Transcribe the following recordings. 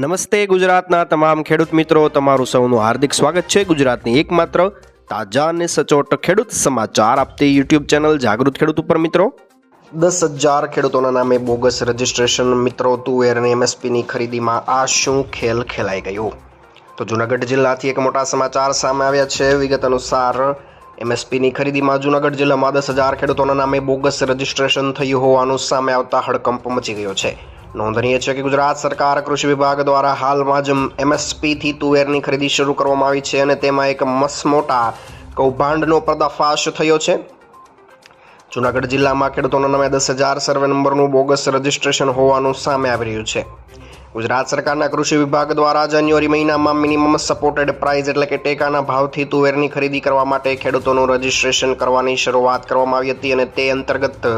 નમસ્તે ગુજરાતના તમામ ખેડૂત મિત્રો, તમારું સૌનું હાર્દિક સ્વાગત છે ગુજરાતની એકમાત્ર તાજા અને સચોટ ખેડૂત સમાચાર આપતી યુટ્યુબ ચેનલ જાગૃત ખેડૂત ઉપર મિત્રો. દસ હજાર ખેડૂતોના નામે બોગસ રજીસ્ટ્રેશન મિત્રો તુવેર અને એમએસપીની ખરીદીમાં આ શું ખેલ ખેલાઈ ગયો? તો જુનાગઢ જિલ્લાથી એક મોટા સમાચાર સામે આવ્યા છે. વિગત અનુસાર, એમએસપીની ખરીદીમાં જુનાગઢ જિલ્લામાં દસ હજાર ખેડૂતોના નામે બોગસ રજીસ્ટ્રેશન થયું હોવાનું સામે આવતા હડકંપ મચી ગયો છે. નોંધનીય છે કે ગુજરાત સરકાર કૃષિ વિભાગ દ્વારા હાલમાં જ એમએસપીથી તુવેરની ખરીદી શરૂ કરવામાં આવી છે અને તેમાં એક મસમોટા કૌભાંડનો પર્દાફાશ થયો છે. જુનાગઢ જિલ્લામાં ખેડૂતોના નામે દસ હજાર સર્વે નંબરનું બોગસ રજીસ્ટ્રેશન હોવાનું સામે આવી રહ્યું છે. ગુજરાત સરકારના કૃષિ વિભાગ દ્વારા જાન્યુઆરી મહિનામાં મિનિમમ સપોર્ટેડ પ્રાઇસ એટલે કે ટેકાના ભાવથી તુવેરની ખરીદી કરવા માટે ખેડૂતોનું રજિસ્ટ્રેશન કરવાની શરૂઆત કરવામાં આવી હતી અને તે અંતર્ગત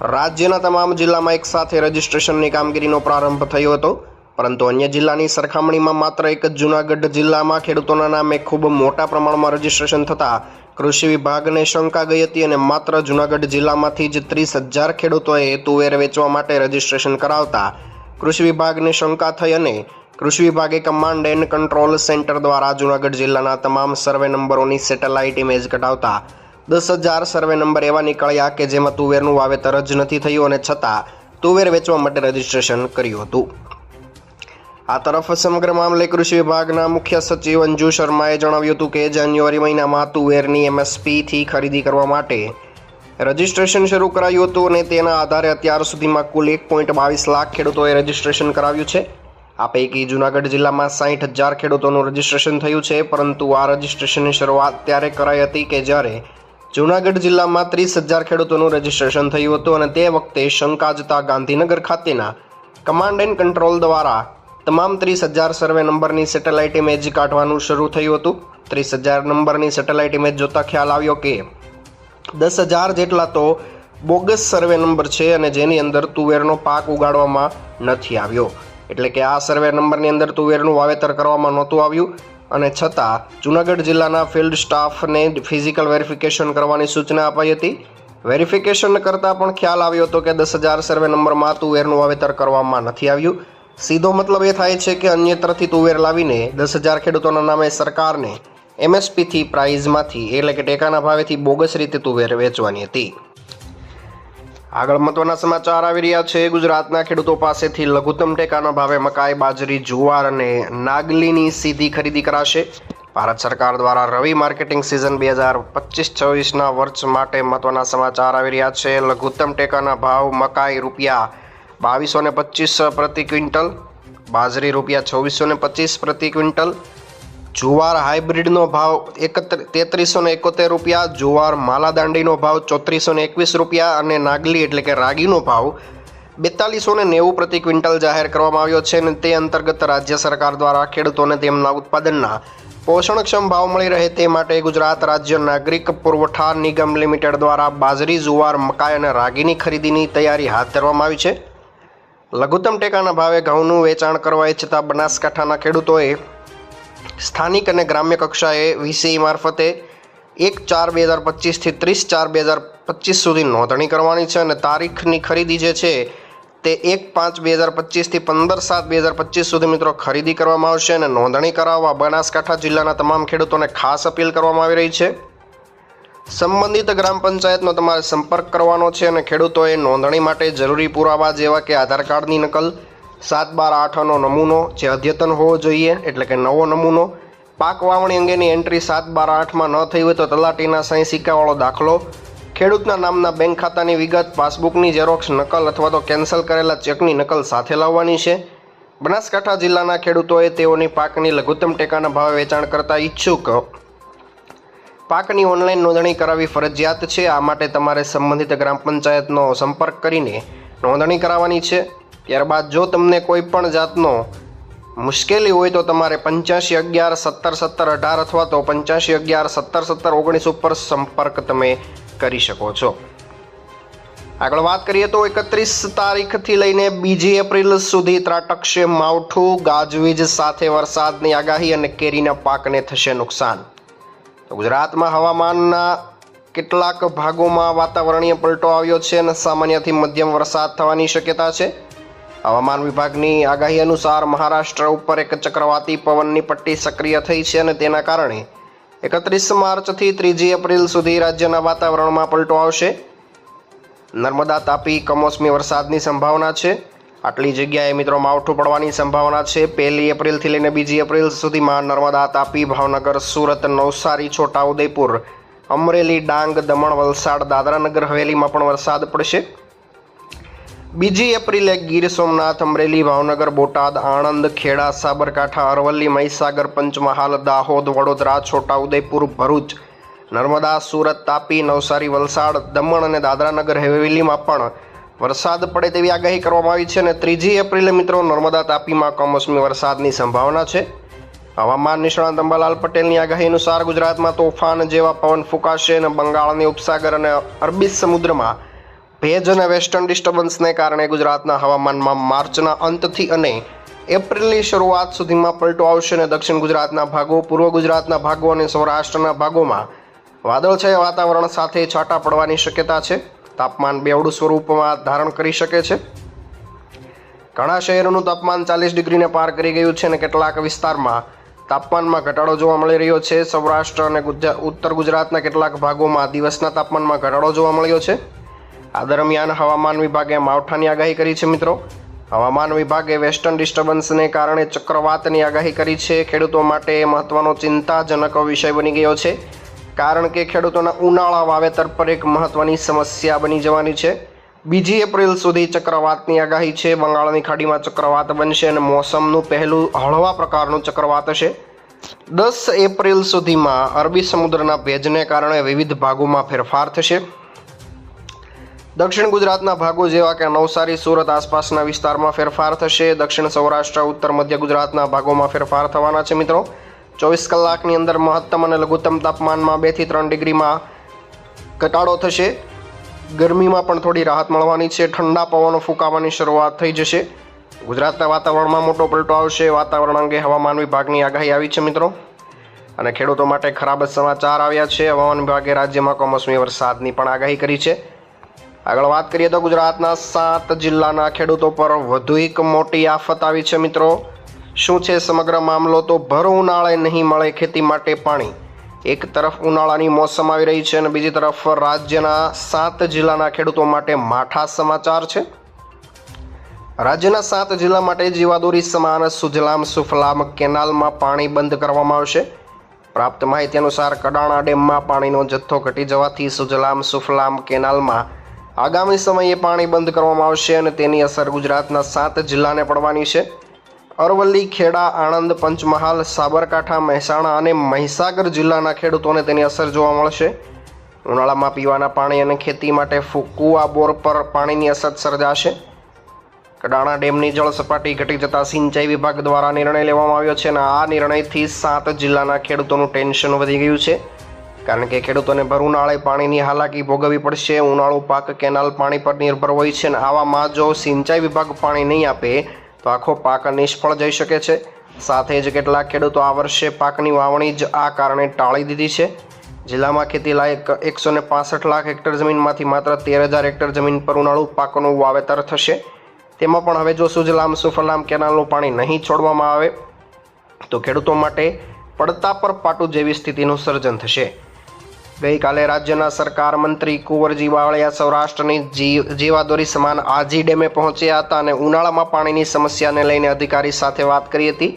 રાજ્યના તમામ જિલ્લામાં એક સાથે રજિસ્ટ્રેશનની કામગીરીનો પ્રારંભ થયો હતો. પરંતુ અન્ય જિલ્લાની સરખામણીમાં માત્ર એક જ જુનાગઢ જિલ્લામાં ખેડૂતોના નામે ખૂબ મોટા પ્રમાણમાં રજીસ્ટ્રેશન થતાં કૃષિ વિભાગને શંકા ગઈ હતી અને માત્ર જુનાગઢ જિલ્લામાંથી જ ત્રીસ હજાર ખેડૂતોએ તુવેર વેચવા માટે રજીસ્ટ્રેશન કરાવતા કૃષિ વિભાગને શંકા થઈ અને કૃષિ વિભાગે કમાન્ડ એન્ડ કંટ્રોલ સેન્ટર દ્વારા જુનાગઢ જિલ્લાના તમામ સર્વે નંબરોની સેટેલાઇટ ઇમેજ કઢાવતા દસ હજાર સર્વે નંબર એવા નીકળ્યા કે જેમાં તુવેરનું વાવેતર જ નથી થયું અને છતાં તુવેર વેચવા માટે રજીસ્ટ્રેશન કર્યું હતું. આ તરફ સમગ્ર મામલે કૃષિ વિભાગના મુખ્ય સચિવ અંજુ શર્માએ જણાવ્યું હતું કે જાન્યુઆરી મહિનામાં તુવેરની એમએસપીથી ખરીદી કરવા માટે રજીસ્ટ્રેશન શરૂ કરાયું હતું અને તેના આધારે અત્યાર સુધીમાં કુલ એક પોઈન્ટ બાવીસ લાખ ખેડૂતોએ રજીસ્ટ્રેશન કરાવ્યું છે. આ પૈકી જુનાગઢ જિલ્લામાં સાઠ હજાર ખેડૂતોનું રજીસ્ટ્રેશન થયું છે, પરંતુ આ રજીસ્ટ્રેશનની શરૂઆત ત્યારે કરાઈ હતી કે જ્યારે જૂનાગઢ જિલ્લામાં ત્રીસ હજાર ખેડૂતોનું રજીસ્ટ્રેશન થયું હતું અને તે વખતે શંકા જતા ગાંધીનગર ખાતેના કમાન્ડ એન્ડ કંટ્રોલ દ્વારા તમામ ત્રીસ હજાર સર્વે નંબરની સેટેલાઇટ ઇમેજ કાઢવાનું શરૂ થયું હતું. ત્રીસ હજાર નંબરની સેટેલાઇટ ઇમેજ જોતા ખ્યાલ આવ્યો કે દસ હજાર જેટલા તો બોગસ સર્વે નંબર છે અને જેની અંદર તુવેરનો પાક ઉગાડવામાં નથી આવ્યો. એટલે કે આ સર્વે નંબરની અંદર તુવેરનું વાવેતર કરવામાં નહોતું આવ્યું. અને છતાં, જૂનાગઢ જિલ્લાના ફિલ્ડ સ્ટાફને ફિઝિકલ વેરિફિકેશન કરવાની સૂચના અપાઈ હતી. વેરિફિકેશન કરતાં પણ ખ્યાલ આવ્યો હતો કે દસ હજાર સર્વે નંબરમાં તુવેરનું વાવેતર કરવામાં નથી આવ્યું. સીધો મતલબ એ થાય છે કે અન્યત્રથી તુવેર લાવીને દસ હજાર ખેડૂતોના નામે સરકારને એમએસપીથી પ્રાઇઝમાંથી, એટલે કે ટેકાના ભાવેથી બોગસ રીતે તુવેર વેચવાની હતી. આગળ મહત્વના સમાચાર આવી રહ્યા છે. ગુજરાતના ખેડૂતો પાસેથી લઘુત્તમ ટેકાના ભાવે મકાઈ, બાજરી, જુવાર અને નાગલીની સીધી ખરીદી કરાશે. ભારત સરકાર દ્વારા રવિ માર્કેટિંગ સિઝન બે હજાર પચીસ છવ્વીસના વર્ષ માટે મહત્વના સમાચાર આવી રહ્યા છે. લઘુત્તમ ટેકાના ભાવ મકાઈ રૂપિયા બાવીસો ને પચીસ પ્રતિ ક્વિન્ટલ, બાજરી રૂપિયા છવ્વીસો ને પચીસ પ્રતિ ક્વિન્ટલ જુવાર હાઇબ્રિડનો ભાવ એકત્ર, તેત્રીસો ને એકોતેર રૂપિયા, જુવાર માલાદાંડીનો ભાવ ચોત્રીસો ને એકવીસ રૂપિયા અને નાગલી એટલે કે રાગીનો ભાવ બેતાલીસો ને નેવું પ્રતિ ક્વિન્ટલ જાહેર કરવામાં આવ્યો છે અને તે અંતર્ગત રાજ્ય સરકાર દ્વારા ખેડૂતોને તેમના ઉત્પાદનના પોષણક્ષમ ભાવ મળી રહે તે માટે ગુજરાત રાજ્ય નાગરિક પુરવઠા નિગમ લિમિટેડ દ્વારા બાજરી, જુવાર, મકાઈ અને રાગીની ખરીદીની તૈયારી હાથ ધરવામાં આવી છે. લઘુત્તમ ટેકાના ભાવે ઘઉંનું વેચાણ કરવા ઈચ્છતા બનાસકાંઠાના ખેડૂતોએ સ્થાનિક અને ગ્રામ્ય કક્ષાએ વીસીઈ મારફતે એક ચાર બે હજાર પચીસથી ત્રીસ ચાર બે હજાર પચીસ સુધી નોંધણી કરવાની છે અને તારીખની ખરીદી જે છે તે એક પાંચ બે હજાર પચીસથી પંદર સાત બે હજાર પચીસ સુધી મિત્રો ખરીદી કરવામાં આવશે અને નોંધણી કરાવવા બનાસકાંઠા જિલ્લાના તમામ ખેડૂતોને ખાસ અપીલ કરવામાં આવી રહી છે. સંબંધિત ગ્રામ પંચાયતનો તમારે સંપર્ક કરવાનો છે અને ખેડૂતોએ નોંધણી માટે જરૂરી પુરાવા જેવા કે આધાર કાર્ડની નકલ સાત બાર આઠનો નમૂનો જે અદ્યતન હોવો જોઈએ, એટલે કે નવો નમૂનો. પાક વાવણી અંગેની એન્ટ્રી સાત બાર આઠમાં ન થઈ હોય તો તલાટીના સાંઈ સિક્કાવાળો દાખલો. ખેડૂતના નામના બેંક ખાતાની વિગત, પાસબુકની ઝેરોક્ષ નકલ અથવા તો કેન્સલ કરેલા ચેકની નકલ સાથે લાવવાની છે. બનાસકાંઠા જિલ્લાના ખેડૂતોએ તેઓની પાકની લઘુત્તમ ટેકાના ભાવે વેચાણ કરતા ઈચ્છુક. પાકની ઓનલાઈન નોંધણી કરાવવી ફરજિયાત છે. આ માટે તમારે સંબંધિત ગ્રામ પંચાયતનો સંપર્ક કરીને નોંધણી કરાવવાની છે. ત્યારબાદ જો તમને કોઈ પણ જાતનો મુશ્કેલી હોય તો તમારે પંચ્યાસી અગિયાર સત્તર સત્તર અઢાર અથવા તો પંચ્યાસી અગિયાર સત્તર સત્તર ઓગણીસ ઉપર સંપર્ક તમે કરી શકો છો. આગળ વાત કરીએ તો એકત્રીસ તારીખથી લઈને બીજી એપ્રિલ સુધી ત્રાટકશે માવઠું, ગાજવીજ સાથે વરસાદની આગાહી અને કેરીના પાકને થશે નુકસાન. તો ગુજરાતમાં હવામાનના કેટલાક ભાગોમાં વાતાવરણીય પલટો આવ્યો છે અને સામાન્યથી મધ્યમ વરસાદ થવાની શક્યતા છે. હવામાન વિભાગની આગાહી અનુસાર મહારાષ્ટ્ર ઉપર એક ચક્રવાતી પવનની પટ્ટી સક્રિય થઈ છે અને તેના કારણે એકત્રીસ માર્ચથી ત્રીજી એપ્રિલ સુધી રાજ્યના વાતાવરણમાં પલટો આવશે. નર્મદા તાપી કમોસમી વરસાદની સંભાવના છે. આટલી જગ્યાએ મિત્રો માવઠું પડવાની સંભાવના છે. પહેલી એપ્રિલથી લઈને બીજી એપ્રિલ સુધીમાં નર્મદા તાપી, ભાવનગર, સુરત, નવસારી છોટાઉદેપુર અમરેલી, ડાંગ, દમણ, વલસાડ દાદરાનગર હવેલીમાં પણ વરસાદ પડશે. બીજી એપ્રિલે ગીર સોમનાથ, અમરેલી, ભાવનગર, બોટાદ, આણંદ, ખેડા, સાબરકાંઠા, અરવલ્લી, મહીસાગર, પંચમહાલ, દાહોદ, વડોદરા, છોટાઉદેપુર, ભરૂચ, નર્મદા, સુરત, તાપી, નવસારી, વલસાડ, દમણ અને દાદરાનગર હવેલીમાં પણ વરસાદ પડે તેવી આગાહી કરવામાં આવી છે અને ત્રીજી એપ્રિલે મિત્રો નર્મદા, તાપીમાં કમોસમી વરસાદની સંભાવના છે. હવામાન નિષ્ણાત અંબાલાલ પટેલની આગાહી અનુસાર ગુજરાતમાં તોફાન જેવા પવન ફૂંકાશે અને બંગાળની ઉપસાગર અને અરબી સમુદ્રમાં ભેજ અને વેસ્ટર્ન ડિસ્ટર્બન્સને કારણે ગુજરાતના હવામાનમાં માર્ચના અંતથી અને એપ્રિલની શરૂઆત સુધીમાં પલટો આવશે અને દક્ષિણ ગુજરાતના ભાગો, પૂર્વ ગુજરાતના ભાગો અને સૌરાષ્ટ્રના ભાગોમાં વાદળછાયા વાતાવરણ સાથે છાંટા પડવાની શક્યતા છે. તાપમાન બેવડું સ્વરૂપમાં ધારણ કરી શકે છે. ઘણા શહેરોનું તાપમાન ચાલીસ ડિગ્રીને પાર કરી ગયું છે અને કેટલાક વિસ્તારમાં તાપમાનમાં ઘટાડો જોવા મળી રહ્યો છે. સૌરાષ્ટ્ર અને ઉત્તર ગુજરાતના કેટલાક ભાગોમાં દિવસના તાપમાનમાં ઘટાડો જોવા મળ્યો છે. આ દરમિયાન હવામાન વિભાગે માવઠાની આગાહી કરી છે મિત્રો. હવામાન વિભાગે વેસ્ટર્ન ડિસ્ટર્બન્સને કારણે ચક્રવાતની આગાહી કરી છે. ખેડૂતો માટે એ મહત્વનો ચિંતાજનક વિષય બની ગયો છે. કારણ કે ખેડૂતોના ઉનાળા વાવેતર પર એક મહત્વની સમસ્યા બની જવાની છે. બીજી એપ્રિલ સુધી ચક્રવાતની આગાહી છે. બંગાળની ખાડીમાં ચક્રવાત બનશે અને મોસમનું પહેલું હળવા પ્રકારનું ચક્રવાત હશે. દસ એપ્રિલ સુધીમાં અરબી સમુદ્રના ભેજને કારણે વિવિધ ભાગોમાં ફેરફાર થશે. દક્ષિણ ગુજરાતના ભાગો જેવા કે નવસારી, સુરત આસપાસના વિસ્તારમાં ફેરફાર થશે. દક્ષિણ સૌરાષ્ટ્ર, ઉત્તર મધ્ય ગુજરાતના ભાગોમાં ફેરફાર થવાના છે મિત્રો. ચોવીસ કલાકની અંદર મહત્તમ અને લઘુત્તમ તાપમાનમાં બેથી ત્રણ ડિગ્રીમાં ઘટાડો થશે. ગરમીમાં પણ થોડી રાહત મળવાની છે. ઠંડા પવનો ફૂંકાવાની શરૂઆત થઈ જશે. ગુજરાતના વાતાવરણમાં મોટો પલટો આવશે. વાતાવરણ અંગે હવામાન વિભાગની આગાહી આવી છે મિત્રો. અને ખેડૂતો માટે ખરાબ સમાચાર આવ્યા છે. હવામાન વિભાગે રાજ્યમાં કમોસમી વરસાદની પણ આગાહી કરી છે. આગળ વાત કરીએ તો ગુજરાતના સાત જિલ્લાના ખેડૂતો પર વધુ એક મોટી આફત આવી છે મિત્રો. શું છે સમગ્ર મામલો? તો ભર ઉનાળે નહીં મળે ખેતી માટે પાણી. એક તરફ ઉનાળાની મોસમ આવી રહી છે અને બીજી તરફ રાજ્યના સાત જિલ્લાના ખેડૂતો માટે માઠા સમાચાર છે. રાજ્યના સાત જિલ્લા માટે જીવાદોરી સમાન, સુજલામ, સુફલામ કેનાલમાં પાણી બંધ કરવામાં આવશે. પ્રાપ્ત માહિતી અનુસાર કડાણા ડેમમાં પાણીનો જથ્થો ઘટી જવાથી સુજલામ, સુફલામ કેનાલમાં આગામી સમયે પાણી બંધ કરવામાં આવશે અને તેની અસર ગુજરાતના સાત જિલ્લાને પડવાની છે. અરવલ્લી, ખેડા, આણંદ, પંચમહાલ, સાબરકાંઠા, મહેસાણા અને મહીસાગર જિલ્લાના ખેડૂતોને તેની અસર જોવા મળશે. ઉનાળામાં પીવાના પાણી અને ખેતી માટે કૂવા બોર પર પાણીની અસર સર્જાશે. કડાણા ડેમની જળ સપાટી ઘટી જતાં સિંચાઈ વિભાગ દ્વારા નિર્ણય લેવામાં આવ્યો છે અને આ નિર્ણયથી સાત જિલ્લાના ખેડૂતોનું ટેન્શન વધી ગયું છે. કારણ કે ખેડૂતોને ભર ઉનાળે પાણીની હાલાકી ભોગવવી પડશે. ઉનાળુ પાક કેનાલ પાણી પર નિર્ભર હોય છે અને આવામાં જો સિંચાઈ વિભાગ પાણી નહીં આપે તો આખો પાક નિષ્ફળ જઈ શકે છે. સાથે જ કેટલાક ખેડૂતો આ વર્ષે પાકની વાવણી જ આ કારણે ટાળી દીધી છે. જિલ્લામાં ખેતી લાયક એકસો ને પાસઠ લાખ હેક્ટર જમીનમાંથી માત્ર તેર હજાર હેક્ટર જમીન પર ઉનાળુ પાકનું વાવેતર થશે. તેમાં પણ હવે જો સુજલામ સુફલામ કેનાલનું પાણી નહીં છોડવામાં આવે, તો ખેડૂતો માટે પડતા પર પાટું જેવી સ્થિતિનું સર્જન થશે. ગઈકાલે રાજ્યના સરકાર મંત્રી કુંવરજી બાવળિયા સૌરાષ્ટ્રની જીવાદોરી સમાન આજી ડેમે પહોંચ્યા હતા અને ઉનાળામાં પાણીની સમસ્યાને લઈને અધિકારી સાથે વાત કરી હતી.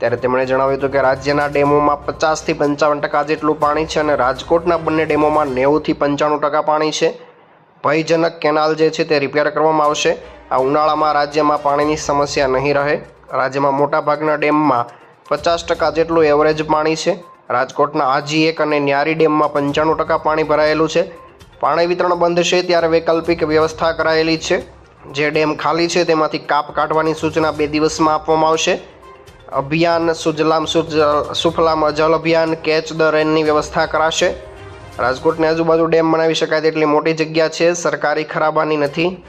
ત્યારે તેમણે જણાવ્યું હતું કે રાજ્યના ડેમોમાં પચાસથી પંચાવન ટકા જેટલું પાણી છે અને રાજકોટના બંને ડેમોમાં નેવુંથી પંચાણું ટકા પાણી છે. ભયજનક કેનાલ જે છે તે રિપેર કરવામાં આવશે. આ ઉનાળામાં રાજ્યમાં પાણીની સમસ્યા નહીં રહે. રાજ્યમાં મોટાભાગના ડેમમાં પચાસ ટકા જેટલું એવરેજ પાણી છે. રાજકોટના આજી એક અને ન્યારી ડેમમાં પંચાણું ટકા પાણી ભરાયેલું છે. પાણી વિતરણ બંધ છે ત્યારે વૈકલ્પિક વ્યવસ્થા કરાયેલી છે. જે ડેમ ખાલી છે તેમાંથી કાપ કાઢવાની સૂચના બે દિવસમાં આપવામાં આવશે. અભિયાન સુજલામ સુજ, સુફલામ જલ અભિયાન કેચ ધ રેનની વ્યવસ્થા કરાશે. રાજકોટની આજુબાજુ ડેમ બનાવી શકાય તેટલી મોટી જગ્યા છે, સરકારી ખરાબાની નથી.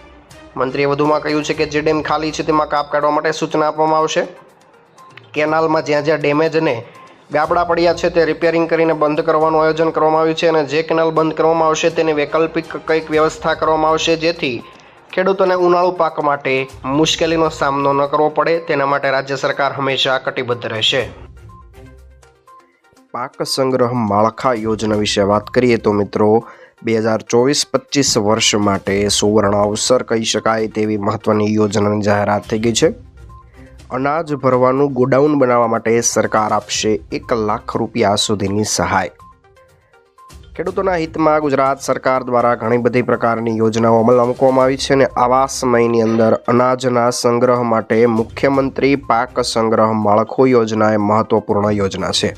મંત્રીએ વધુમાં કહ્યું છે કે જે ડેમ ખાલી છે તેમાં કાપ કાઢવા માટે સૂચના આપવામાં આવશે. કેનાલમાં જ્યાં જ્યાં ડેમેજ અને ગાબડા પડ્યા છે તે રિપેરિંગ કરીને બંધ કરવાનું આયોજન કરવામાં આવ્યું છે અને જે કેનાલ બંધ કરવામાં આવશે તેની વૈકલ્પિક કંઈક વ્યવસ્થા કરવામાં આવશે જેથી ખેડૂતોને ઉનાળુ પાક માટે મુશ્કેલીનો સામનો ન કરવો પડે. તેના માટે રાજ્ય સરકાર હંમેશા કટિબદ્ધ રહેશે. પાક સંગ્રહ માળખા યોજના વિશે વાત કરીએ તો મિત્રો, બે હજાર ચોવીસ પચીસ વર્ષ માટે સુવર્ણ અવસર કહી શકાય તેવી મહત્વની યોજનાની જાહેરાત થઈ ગઈ છે. અનાજ ભરવાનું ગોડાઉન બનાવવા માટે સરકાર આપશે એક લાખ રૂપિયા સુધીની સહાય. ખેડૂતોના હિતમાં ગુજરાત સરકાર દ્વારા ઘણી બધી પ્રકારની યોજનાઓ અમલમાં મૂકવામાં આવી છે અને આવા સમયની અંદર અનાજના સંગ્રહ માટે મુખ્યમંત્રી પાક સંગ્રહ માળખું યોજના એ મહત્વપૂર્ણ યોજના છે.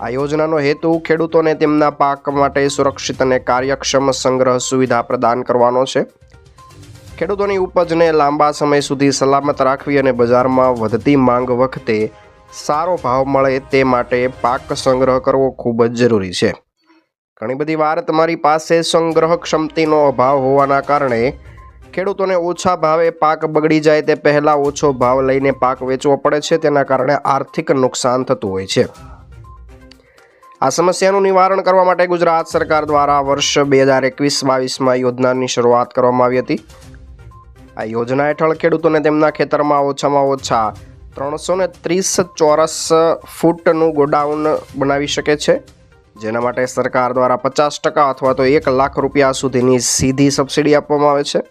આ યોજનાનો હેતુ ખેડૂતોને તેમના પાક માટે સુરક્ષિત અને કાર્યક્ષમ સંગ્રહ સુવિધા પ્રદાન કરવાનો છે. ખેડૂતોની ઉપજને લાંબા સમય સુધી સલામત રાખવી અને બજારમાં વધતી માંગ વખતે સારો ભાવ મળે તે માટે પાક સંગ્રહ કરવો ખૂબ જ જરૂરી છે. ઘણી બધી વાર તમારી પાસે સંગ્રહ ક્ષમતિનો અભાવ હોવાના કારણે ખેડૂતોને ઓછા ભાવે પાક બગડી જાય તે પહેલાં ઓછો ભાવ લઈને પાક વેચવો પડે છે, તેના કારણે આર્થિક નુકસાન થતું હોય છે. આ સમસ્યાનું નિવારણ કરવા માટે ગુજરાત સરકાર દ્વારા વર્ષ બે હજાર એકવીસ બાવીસમાં યોજનાની શરૂઆત કરવામાં આવી હતી. આ યોજના હેઠળ ખેડૂતોને તેમના ખેતરમાં ઓછામાં ઓછા ત્રણસો ને ત્રીસ ચોરસ ફૂટનું ગોડાઉન બનાવી શકે છે. જેના માટે સરકાર દ્વારા પચાસ ટકા અથવા તો એક લાખ રૂપિયા સુધીની સીધી સબસિડી આપવામાં આવે છે.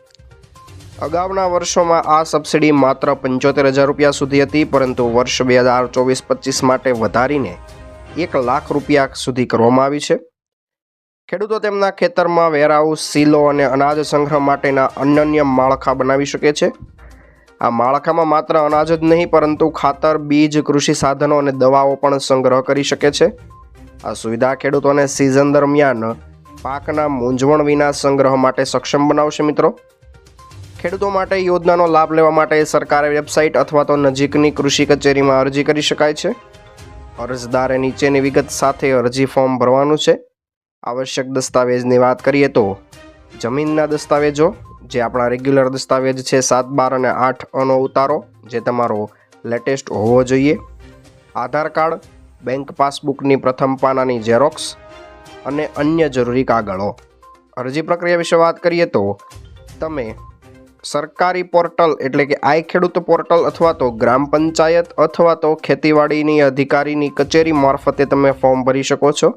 અગાઉના વર્ષોમાં આ સબસિડી માત્ર પંચોતેર હજાર રૂપિયા સુધી હતી, પરંતુ વર્ષ બે હજાર ચોવીસ પચીસ માટે વધારીને એક લાખ રૂપિયા સુધી કરવામાં આવી છે. ખેડૂતો તેમના ખેતરમાં વેરહાઉસ સીલો અને અનાજ સંગ્રહ માટેના અનન્ય માળખા બનાવી શકે છે. આ માળખામાં માત્ર અનાજ જ નહીં, પરંતુ ખાતર, બીજ, કૃષિ સાધનો અને દવાઓ પણ સંગ્રહ કરી શકે છે. આ સુવિધા ખેડૂતોને સિઝન દરમિયાન પાકના મૂંઝવણ વિના સંગ્રહ માટે સક્ષમ બનાવશે મિત્રો. ખેડૂતો માટે યોજનાનો લાભ લેવા માટે સરકારે વેબસાઇટ અથવા તો નજીકની કૃષિ કચેરીમાં અરજી કરી શકાય છે. અરજદારે નીચેની વિગત સાથે અરજી ફોર્મ ભરવાનું છે. આવશ્યક દસ્તાવેજની વાત કરીએ તો જમીનના દસ્તાવેજો, જે આપણા રેગ્યુલર દસ્તાવેજ છે સાત, બાર અને આઠ અનો ઉતારો, જે તમારો લેટેસ્ટ હોવો જોઈએ. આધાર કાર્ડ બેંક પાસબુકની પ્રથમ પાનાની ઝેરોક્સ અને અન્ય જરૂરી કાગળો. અરજી પ્રક્રિયા વિશે વાત કરીએ તો તમે સરકારી પોર્ટલ એટલે કે આઈ ખેડૂત પોર્ટલ અથવા તો ગ્રામ પંચાયત અથવા તો ખેતીવાડીની અધિકારીની કચેરી મારફતે તમે ફોર્મ ભરી શકો છો.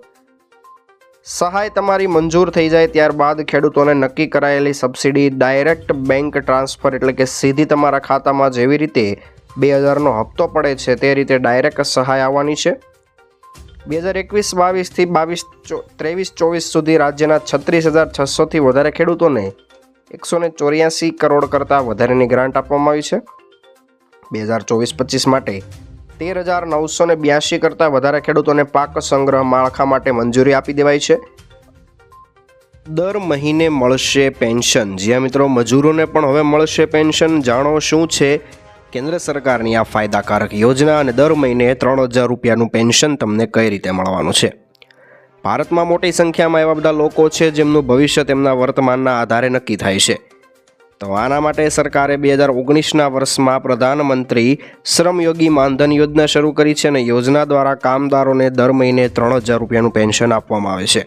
સહાય તમારી મંજૂર થઈ જાય ત્યારબાદ ખેડૂતોને નક્કી કરાયેલી સબસિડી ડાયરેક્ટ બેંક ટ્રાન્સફર એટલે કે સીધી તમારા ખાતામાં જેવી રીતે બે હજારનો હપ્તો પડે છે તે રીતે ડાયરેક્ટ સહાય આવવાની છે. બે હજાર એકવીસ બાવીસથી બાવીસ ત્રેવીસ, ચોવીસ સુધી રાજ્યના છત્રીસ હજાર છસોથી વધારે ખેડૂતોને એકસો ને ચોર્યાસી કરોડ કરતાં વધારેની ગ્રાન્ટ આપવામાં આવી છે. બે હજાર ચોવીસ પચીસ માટે તેર હજાર નવસો ને બ્યાસી કરતાં વધારે ખેડૂતોને પાક સંગ્રહ માળખા માટે મંજૂરી આપી દેવાઈ છે. દર મહિને મળશે પેન્શન. જ્યાં મિત્રો મજૂરોને પણ હવે મળશે પેન્શન. જાણો શું છે? કેન્દ્ર સરકારની આ ફાયદાકારક યોજના અને દર મહિને ત્રણ હજાર રૂપિયાનું પેન્શન તમને કઈ રીતે મળવાનું છે? ભારતમાં મોટી સંખ્યામાં એવા બધા લોકો છે જેમનું ભવિષ્ય તેમના વર્તમાનના આધારે નક્કી થાય છે. તો આના માટે સરકારે બે હજાર ઓગણીસના વર્ષમાં પ્રધાનમંત્રી શ્રમયોગી માનધન યોજના શરૂ કરી છે અને યોજના દ્વારા કામદારોને દર મહિને ત્રણ હજાર રૂપિયાનું પેન્શન આપવામાં આવે છે.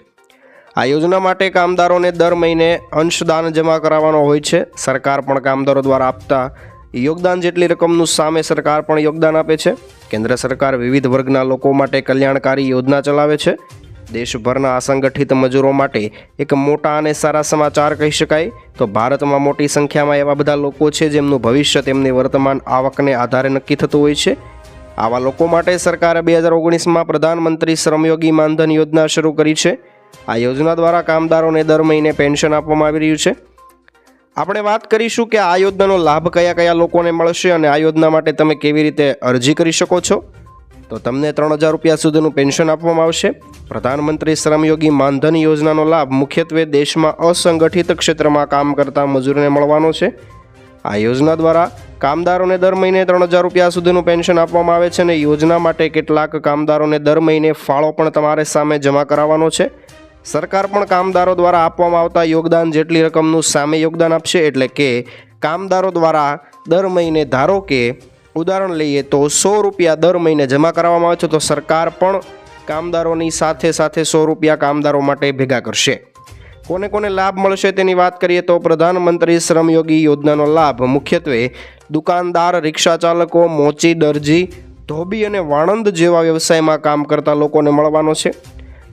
આ યોજના માટે કામદારોને દર મહિને અંશદાન જમા કરાવવાનો હોય છે. સરકાર પણ કામદારો દ્વારા આપતા યોગદાન જેટલી રકમનું સામે સરકાર પણ યોગદાન આપે છે. કેન્દ્ર સરકાર વિવિધ વર્ગના લોકો માટે કલ્યાણકારી યોજના ચલાવે છે. દેશભરના અસંગઠિત મજૂરો માટે એક મોટા અને સારા સમાચાર કહી શકાય. તો ભારતમાં મોટી સંખ્યામાં એવા બધા લોકો છે જેમનું ભવિષ્ય તેમની વર્તમાન આવકને આધારે નક્કી થતું હોય છે. આવા લોકો માટે સરકારે બે હજાર ઓગણીસમાં પ્રધાનમંત્રી શ્રમયોગી માનધન યોજના શરૂ કરી છે. આ યોજના દ્વારા કામદારોને દર મહિને પેન્શન આપવામાં આવી રહ્યું છે. આપણે વાત કરીશું કે આ યોજનાનો લાભ કયા કયા લોકોને મળશે અને આ યોજના માટે તમે કેવી રીતે અરજી કરી શકો છો? તો તમને ત્રણ હજાર રૂપિયા સુધીનું પેન્શન આપવામાં આવશે. પ્રધાનમંત્રી શ્રમયોગી માનધન યોજનાનો લાભ મુખ્યત્વે દેશમાં અસંગઠિત ક્ષેત્રમાં કામ કરતા મજૂરને મળવાનો છે. આ યોજના દ્વારા કામદારોને દર મહિને ત્રણ હજાર રૂપિયા સુધીનું પેન્શન આપવામાં આવે છે અને યોજના માટે કેટલાક કામદારોને દર મહિને ફાળો પણ તમારે સામે જમા કરાવવાનો છે. સરકાર પણ કામદારો દ્વારા આપવામાં આવતા યોગદાન જેટલી રકમનું સામે યોગદાન આપશે એટલે કે કામદારો દ્વારા દર મહિને ધારો કે ઉદાહરણ લઈએ તો સો રૂપિયા દર મહિને જમા કરાવવામાં આવે છે, તો સરકાર પણ કામદારોની સાથે સાથે સો રૂપિયા કામદારો માટે ભેગા કરશે. કોને કોને લાભ મળશે તેની વાત કરીએ તો પ્રધાનમંત્રી શ્રમયોગી યોજનાનો લાભ. મુખ્યત્વે દુકાનદાર રિક્ષા ચાલકો મોચી, દરજી, ધોબી અને વાણંદ જેવા વ્યવસાયમાં કામ કરતા લોકોને મળવાનો છે.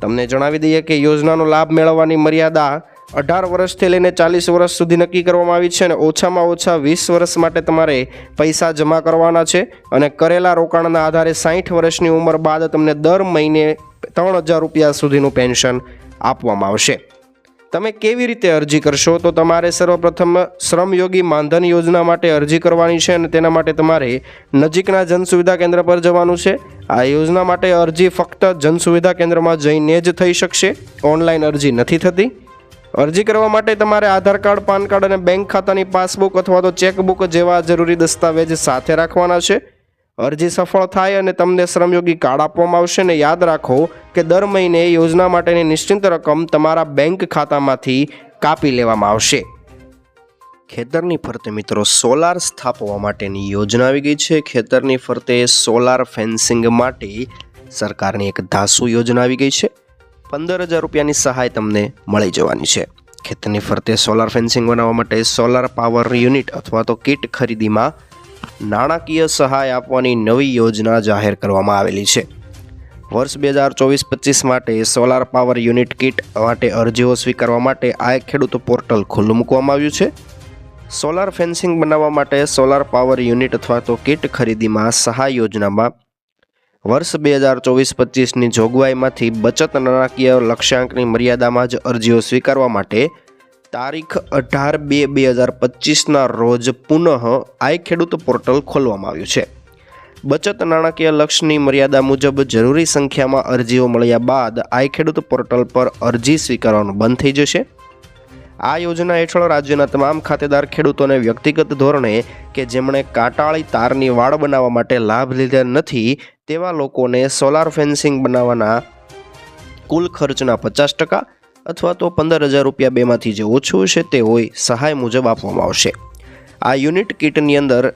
તમને જણાવી દઈએ કે યોજનાનો લાભ મેળવવાની મર્યાદા અઢાર વર્ષથી લઈને ચાલીસ વર્ષ સુધી નક્કી કરવામાં આવી છે અને ઓછામાં ઓછા વીસ વર્ષ માટે તમારે પૈસા જમા કરવાના છે અને કરેલા રોકાણના આધારે સાઠ વર્ષની ઉંમર બાદ તમને દર મહિને ત્રણ હજાર રૂપિયા સુધીનું પેન્શન આપવામાં આવશે. તમે કેવી રીતે અરજી કરશો? તો તમારે સર્વપ્રથમ શ્રમયોગી માનધન યોજના માટે અરજી કરવાની છે અને તેના માટે તમારે નજીકના જન સુવિધા કેન્દ્ર પર જવાનું છે. આ યોજના માટે અરજી ફક્ત જન સુવિધા કેન્દ્રમાં જઈને જ થઈ શકશે. ઓનલાઈન અરજી નથી થતી. અરજી કરવા માટે તમારે આધાર કાર્ડ, પાન કાર્ડ અને બેંક ખાતાની પાસબુક અથવા તો ચેકબુક જેવા જરૂરી દસ્તાવેજ સાથે રાખવાના છે. અરજી સફળ થાય અને તમને શ્રમયોગી કાર્ડ આપવામાં આવશે ને યાદ રાખો કે દર મહિને યોજના માટેની નિશ્ચિત રકમ તમારા બેંક ખાતામાંથી કાપી લેવામાં આવશે. ખેતરની ફરતે મિત્રો સોલાર સ્થાપવા માટેની યોજના આવી ગઈ છે. ખેતરની ફરતે સોલાર ફેન્સિંગ માટે સરકારની એક ધાસુ યોજના આવી ગઈ છે. પંદર હજાર રૂપિયાની સહાય તમને મળી જવાની છે. ખેતરની ફરતે સોલાર ફેન્સિંગ બનાવવા માટે સોલાર પાવર યુનિટ અથવા તો કિટ ખરીદીમાં નાણાકીય સહાય આપવાની નવી યોજના જાહેર કરવામાં આવેલી છે. વર્ષ બે હજાર ચોવીસ પચીસ માટે સોલાર પાવર યુનિટ કિટ માટે અરજીઓ સ્વીકારવા માટે આ ખેડૂત પોર્ટલ ખુલ્લું મૂકવામાં આવ્યું છે. સોલાર ફેન્સિંગ બનાવવા માટે સોલાર પાવર યુનિટ અથવા તો કિટ ખરીદીમાં સહાય યોજનામાં વર્ષ બે હજાર ચોવીસ પચીસની જોગવાઈમાંથી બચત નાણાકીય લક્ષ્યાંકની મર્યાદામાં જ અરજીઓ સ્વીકારવા માટે તારીખ અઢાર બે બે હજાર પચીસના રોજ પુનઃ આઈ ખેડૂત પોર્ટલ ખોલવામાં આવ્યું છે. બચત નાણાકીય લક્ષ્યની મર્યાદા મુજબ જરૂરી સંખ્યામાં અરજીઓ મળ્યા બાદ આઈ ખેડૂત પોર્ટલ પર અરજી સ્વીકારવાનું બંધ થઈ જશે. આ યોજના હેઠળ રાજ્યના તમામ ખાતેદાર ખેડૂતોને વ્યક્તિગત ધોરણે કે જેમણે કાંટાળી તારની વાડ બનાવવા માટે લાભ લીધા નથી તેવા લોકોને સોલાર ફેન્સિંગ બનાવવાના કુલ ખર્ચના પચાસ ટકા અથવા તો પંદર હજાર રૂપિયા બેમાંથી જે ઓછું છે તે હોય સહાય મુજબ આપવામાં આવશે. આ યુનિટ કિટની અંદર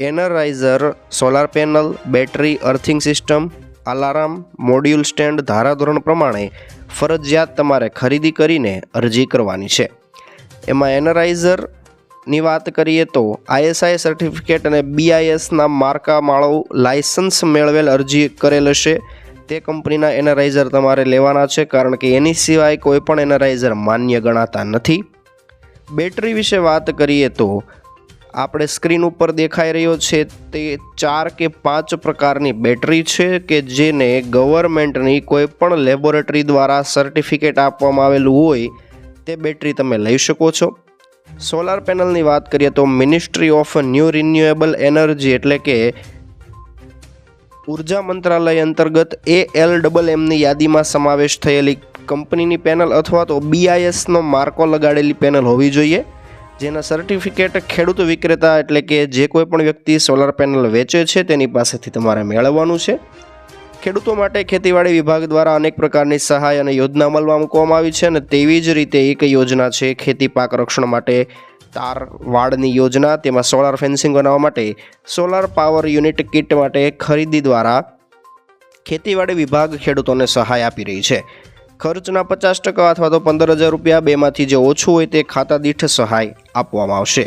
એનરાઇઝર solar panel battery earthing system alarm module stand ધારાધોરણ પ્રમાણે ફરજિયાત તમારે ખરીદી કરીને અરજી કરવાની છે. એમાં એનરાઇઝરની વાત કરીએ તો આઈએસઆઈ સર્ટિફિકેટ અને બીઆઈએસના માર્કા માળો લાયસન્સ મેળવેલ અરજી કરેલ હશે. તે કંપનીના એનરાઇઝર તમારે લેવાના છે કારણ કે એની સિવાય કોઈ પણ એનરાઇઝર માન્ય ગણાતા નથી. બેટરી વિશે વાત કરીએ તો આપણે સ્ક્રીન ઉપર દેખાઈ રહ્યો છે તે ચાર કે પાંચ પ્રકારની બેટરી છે કે જેને ગવર્મેન્ટની કોઈ પણ લેબોરેટરી દ્વારા સર્ટિફિકેટ આપવામાં આવેલું હોય તે બેટરી તમે લઈ શકો છો. સોલાર પેનલની વાત કરીએ તો ministry of new renewable energy એટલે કે ઊર્જા મંત્રાલય અંતર્ગત એ એલ ડબલ એમની યાદીમાં સમાવેશ થયેલી કંપનીની પેનલ અથવા તો બીઆઈએસનો માર્કો લગાડેલી પેનલ હોવી જોઈએ. જેના સર્ટિફિકેટ ખેડૂત વિક્રેતા એટલે કે જે કોઈ પણ વ્યક્તિ સોલાર પેનલ વેચે છે તેની પાસેથી તમારે મેળવવાનું છે. ખેડૂતો માટે ખેતીવાડી વિભાગ દ્વારા અનેક પ્રકારની સહાય અને યોજના અમલમાં મૂકવામાં આવી છે અને તેવી જ રીતે એક યોજના છે ખેતી પાક રક્ષણ માટે તાર વાડની યોજના. તેમાં સોલાર ફેન્સિંગ બનાવવા માટે સોલાર પાવર યુનિટ કિટ માટે ખરીદી દ્વારા ખેતીવાડી વિભાગ ખેડૂતોને સહાય આપી રહી છે. ખર્ચના પચાસ ટકા અથવા તો પંદર હજાર રૂપિયા બેમાંથી જે ઓછું હોય તે ખાતા દીઠ સહાય આપવામાં આવશે.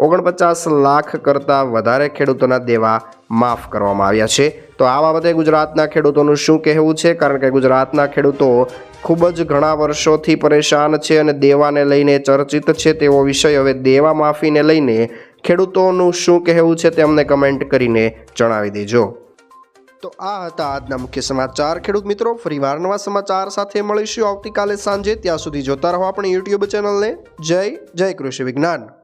ઓગણપચાસ લાખ કરતાં વધારે ખેડૂતોના દેવા માફ કરવામાં આવ્યા છે. તો આ બાબતે ગુજરાતના ખેડૂતોનું શું કહેવું છે? કારણ કે ગુજરાતના ખેડૂતો ખૂબ જ ઘણા વર્ષોથી પરેશાન છે અને દેવાને લઈને ચર્ચિત છે તેવો વિષય હવે દેવા માફીને લઈને ખેડૂતોનું શું કહેવું છે તે અમને કમેન્ટ કરીને જણાવી દેજો. તો આ હતા આજના મુખ્ય સમાચાર. ખેડૂત મિત્રો, ફરીવાર નવા સમાચાર સાથે મળીશું આવતીકાલે સાંજે. ત્યાં સુધી જોતા રહો આપણી યુટ્યુબ ચેનલને. જય જય કૃષિ વિજ્ઞાન.